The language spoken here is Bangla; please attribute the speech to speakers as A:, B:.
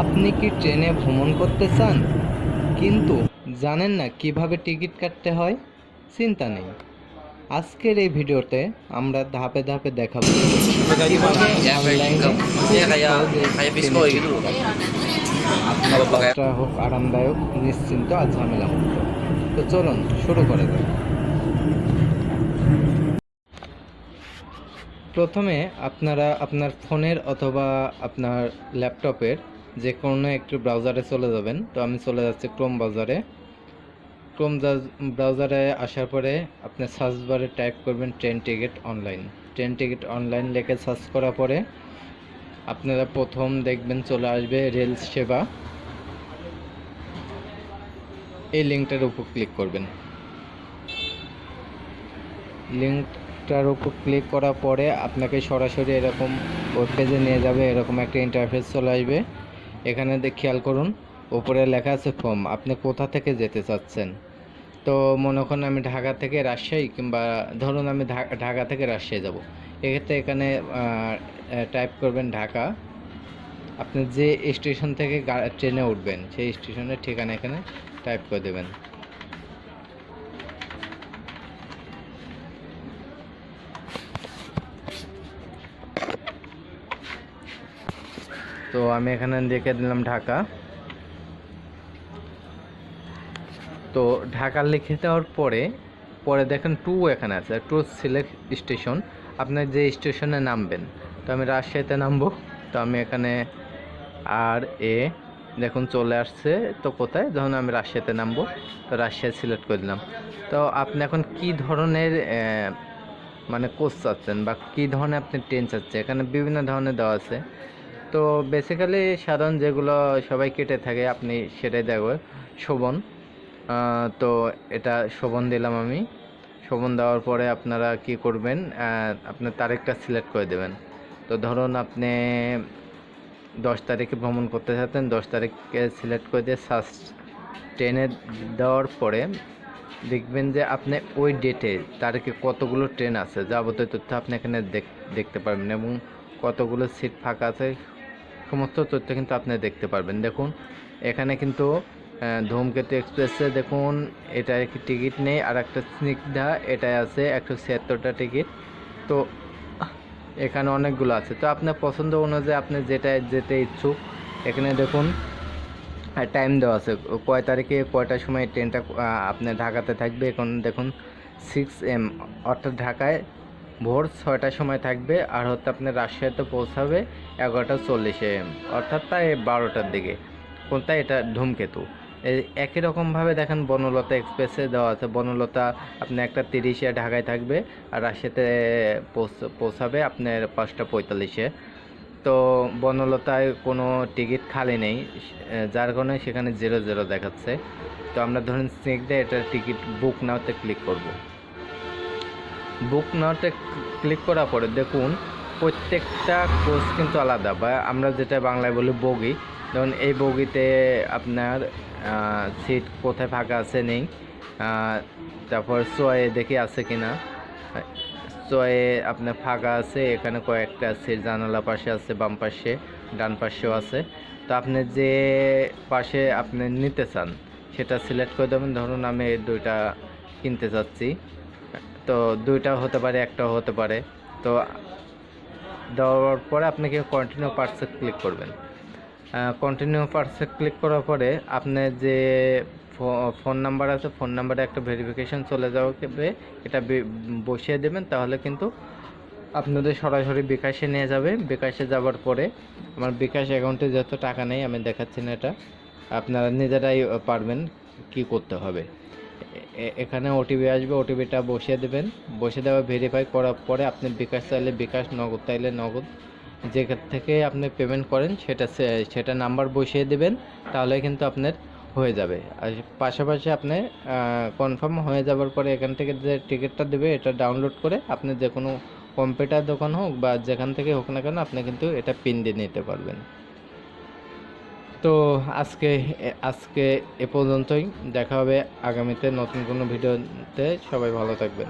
A: আপনি কি ট্রেনে ভ্রমণ করতে চান? কিন্তু জানেন না কীভাবে টিকিট কাটতে হয়? চিন্তা নেই। আজকের এই ভিডিওতে আমরা ধাপে ধাপে দেখাবো। আপনার যাত্রা হোক, আরামদায়ক, নিশ্চিন্ত আর ঝামেলা তো চলুন, শুরু করে যাক। প্রথমে আপনারা আপনার ফোনের অথবা আপনার ল্যাপটপের যে কোনো একটি ব্রাউজারে চলে যাবেন। তো আমি চলে যাচ্ছি ক্রোম ব্রাউজারে ক্রোম ব্রাউজারে আসার পরে আপনি সার্চ বারে টাইপ করবেন train ticket online train ticket online লিখে সার্চ করার পরে আপনারা প্রথম দেখবেন চলে আসবে রেল সেবা। এই লিঙ্কটার উপর ক্লিক করবেন। লিঙ্কটার উপর ক্লিক করার পরে আপনাকে সরাসরি এরকম ওয়েব পেজে নিয়ে যাবে, এরকম একটা ইন্টারফেস চলে আসবে। এখানে দেখ, খেয়াল করুন, উপরে লেখা আছে ফর্ম আপনি কোথা থেকে যেতে চাচ্ছেন? তো মনে করেন আমি ঢাকা থেকে রাজশাহী কিংবা ধরুন আমি ঢাকা থেকে রাজশাহী যাব। এক্ষেত্রে এখানে টাইপ করবেন ঢাকা। আপনি যে স্টেশন থেকে ট্রেনে উঠবেন, সেই স্টেশনের ঠিকানা এখানে টাইপ করে দেবেন। তো আমি এখানে লিখে দিলাম ঢাকা। তো ঢাকা লিখে দেওয়ার পরে পরে দেখেন টু এখানে আছে টু সিলেক্ট স্টেশন। আপনি যে স্টেশনে নামবেন, তো আমি রাজশাহীতে নামবো। তো আমি এখানে আর এ, দেখুন চলে আসছে, তো কোথায়? যখন আমি রাজশাহীতে নামবো, তো রাজশাহী সিলেক্ট করে দিলাম। তো আপনি এখন কি ধরনের মানে কোচ চাচ্ছেন বা কী ধরনের আপনি ট্রেন চাচ্ছেন? এখানে বিভিন্ন ধরনের দেওয়া আছে। তো বেসিক্যালি সাধারণ যেগুলো সবাই কেটে থাকে, আপনি সেটাই দেখো। শোভন তো এটা শোভন দিলাম আমি। শোভন দেওয়ার পরে আপনারা কি করবেন আপনার তারিখটা সিলেক্ট করে দেবেন। তো ধরুন আপনি দশ তারিখে ভ্রমণ করতে চাচ্ছেন দশ তারিখকে সিলেক্ট করে দিয়ে সার্চ ট্রেনে দেওয়ার পরে দেখবেন যে আপনি ওই ডেটে তারিখে কতগুলো ট্রেন আছে, যাবতীয় তথ্য আপনি এখানে দেখ- দেখতে পারবেন এবং কতগুলো সিট ফাঁকা আছে সমস্ত তথ্য কিন্তু আপনি দেখতে পারবেন। দেখুন, এখানে কিন্তু ধূমকেতু এক্সপ্রেসে দেখুন এটা টিকিট নেই আর একটা স্নিগ্ধা, এটাই আছে, একশো ছিয়াত্তরটা টিকিট। তো, এখানে অনেকগুলো আছে। তো আপনার পছন্দ অনুযায়ী আপনি যেটা যেতে ইচ্ছুক, এখানে দেখুন টাইম দেওয়া আছে। কয় তারিখে, কয়টার সময় ট্রেনটা আপনি ঢাকাতে থাকবে? এখন দেখুন সিক্স এম অর্থাৎ ঢাকায় ভোর ছয়টার সময় থাকবে আর হচ্ছে আপনি রাজশাহীতে পৌঁছাবে এগারোটা চল্লিশে এম অর্থাৎ তাই বারোটার দিকে। কোনটা? এটা ধূমকেতু। একই রকমভাবে দেখেন বনলতা এক্সপ্রেসে দেওয়া আছে। বনলতা আপনি একটা তিরিশে ঢাকায় থাকবে আর রাশিয়াতে পৌঁছ- পৌঁছাবে আপনার পাঁচটা পঁয়তাল্লিশে। তো বনলতায় কোনো টিকিট খালি নেই, যার কারণে সেখানে জিরো জিরো দেখাচ্ছে। তো আমরা ধরুন স্নেক এটা টিকিট বুক নাওতে ক্লিক করব। বুক নাওতে ক্লিক করার পরে দেখুন, প্রত্যেকটা কোচ কিন্তু আলাদা বা আমরা যেটা বাংলায় বলি বগি যেমন এই বগিতে আপনার সিট কোথায় ফাঁকা আছে নেই তারপর সোয়ে দেখি আছে কি না চয়ে আপনার ফাঁকা আছে, এখানে কয়েকটা সিট জানালা পাশে আছে, বাম পাশে, ডান পাশেও আছে। তো আপনি যে পাশে আপনি নিতে চান, সেটা সিলেক্ট করে দেবেন। ধরুন আমি এই দুইটা কিনতে চাচ্ছি তো দুইটা হতে পারে একটাও হতে পারে। তো দেওয়ার পরে আপনাকে কন্টিনিউ পার্সে ক্লিক করবেন। কন্টিনিউ পার্সে ক্লিক করার পরে আপনার যে ফোন নাম্বার আছে ফোন নাম্বারে একটা ভেরিফিকেশন চলে যাবে এটা বসিয়ে দেবেন। তাহলে কিন্তু আপনাদের সরাসরি বিকাশে নিয়ে যাবে। বিকাশে যাওয়ার পরে আমার বিকাশ অ্যাকাউন্টে যত টাকা নেই, আমি দেখাচ্ছি না এটা। আপনারা নিজেরাই পারবেন কি করতে হবে। এখানে ওটিপি আসবে ওটিপিটা বসিয়ে দেবেন। বসে দেওয়া ভেরিফাই করার পরে আপনি বিকাশ চাইলে বিকাশ, নগদ চাইলে নগদ। যেখান থেকে আপনি পেমেন্ট করেন, সেটা সেটা নাম্বার বসিয়ে দেবেন তাহলে কিন্তু আপনার হয়ে যাবে। আর পাশাপাশি আপনি কনফার্ম হয়ে যাওয়ার পরে এখান থেকে যে টিকিটটা দেবে, এটা ডাউনলোড করে আপনি যে কোনো কম্পিউটার দোকান হোক বা যেখান থেকে হোক না কেন, আপনি কিন্তু এটা পিন দিয়ে নিতে পারবেন। তো আজকে আজকে এ পর্যন্তই। দেখা হবে আগামীতে নতুন কোনো ভিডিওতে। সবাই ভালো থাকবেন।